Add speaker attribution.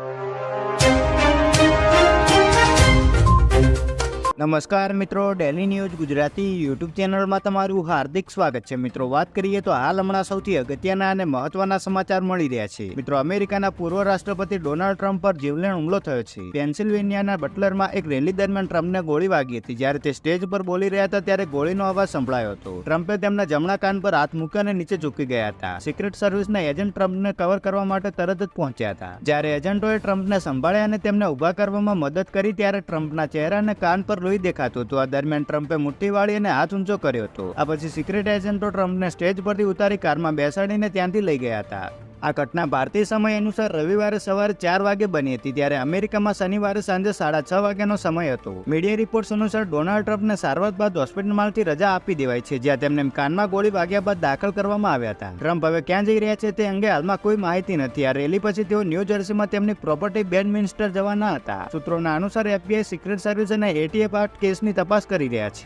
Speaker 1: you. નમસ્કાર મિત્રો daily news Gujarati YouTube ચેનલમાં તમારું હાર્દિક સ્વાગત છે. મિત્રો, વાત કરીએ તો હાલ હમણાં સૌથી અગત્યના અને મહત્વના સમાચાર મળી રહ્યા છે. મિત્રો, અમેરિકાના પૂર્વ રાષ્ટ્રપતિ ડોનાલ્ડ ટ્રમ્પ પર જીવલેણ હુમલો થયો છે. પેન્સિલ્વેનિયાના બટલરમાં એક રેલી દરમિયાન ટ્રમ્પને ગોળી વાગી હતી. જ્યારે તે સ્ટેજ પર બોલી રહ્યા હતા, ત્યારે ગોળીનો અવાજ સંભળાયો હતો. ટ્રમ્પે તેમના જમણા કાન પર હાથ મૂક્યો અને નીચે ઝૂકી ગયા હતા. સિક્રેટ સર્વિસના એજન્ટ ટ્રમ્પને કવર કરવા માટે તરત જ પહોંચ્યા હતા. જ્યારે એજન્ટોએ ટ્રમ્પને સંભાળ્યા અને તેમને ઊભા કરવામાં મદદ કરી, ત્યારે ટ્રમ્પના ચહેરા અને કાન પર લોહી દેખાતું હતું. આ દરમિયાન ટ્રમ્પે મુઠ્ઠી વાળી અને હાથ ઊંચો કર્યો હતો. આ પછી સિક્રેટ એજન્ટો ટ્રમ્પને સ્ટેજ પરથી ઉતારી કારમાં બેસાડીને ત્યાંથી લઈ ગયા હતા. આ ઘટના ભારતીય સમય અનુસાર રવિવારે સવારે ચાર વાગે બની હતી, ત્યારે અમેરિકામાં શનિવારે સાંજે સાડા છ વાગ્યાનો સમય હતો. મીડિયા રિપોર્ટ્સ અનુસાર ડોનાલ્ડ ટ્રમ્પને સારવાર બાદ હોસ્પિટલમાંથી રજા આપી દેવાઈ છે, જ્યાં તેમને કાનમાં ગોળી વાગ્યા બાદ દાખલ કરવામાં આવ્યા હતા. ટ્રમ્પ હવે ક્યાં જઈ રહ્યા છે તે અંગે હાલમાં કોઈ માહિતી નથી. આ રેલી પછી તેઓ ન્યૂ જર્સીમાં તેમની પ્રોપર્ટી બેડમિન્સ્ટર જવાના હતા. સૂત્રોના અનુસાર, એફબીઆઈ સિક્રેટ સર્વિસ અને એટીએફ આર્ટ કેસની તપાસ કરી રહ્યા છે.